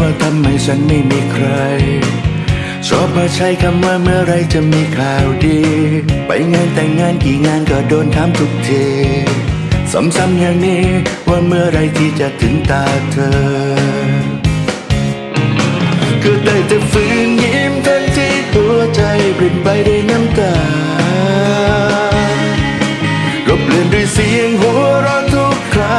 ว่าทำไมฉันไม่มีใคร ชอบมาใช้คำว่าเมื่อไรจะมีข่าวดี ไปงานแต่งงานกี่งานก็โดนถามทุกที ซ้ำๆอย่างนี้ว่าเมื่อไรที่จะถึงตาเธอ ก็ได้แต่ฝืนยิ้มทันที่หัวใจปริ่นไปด้วยน้ำตาก็เลี่ยนด้วยเสียงหัวเราะทุกครา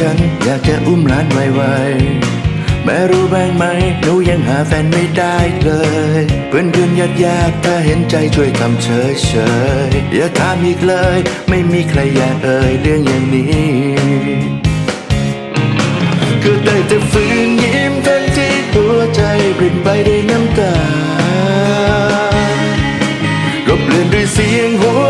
ฉันอยากจะอุ้มหลานไวๆแม่รู้บ้างไหมหนูยังหาแฟนไม่ได้เลย เพื่อนเพื่อนญาติญาติถ้าเห็นใจช่วยทำเฉยเฉยอย่าถามอีกเลย ไม่มีใครอยากเอ่ยเรื่องอย่างนี้ก็ได้แต่ฝืนยิ้มทันที่หัวใจปริ่นไปด้วยน้ำตาก็เลี่ยนด้วยเสียงหัว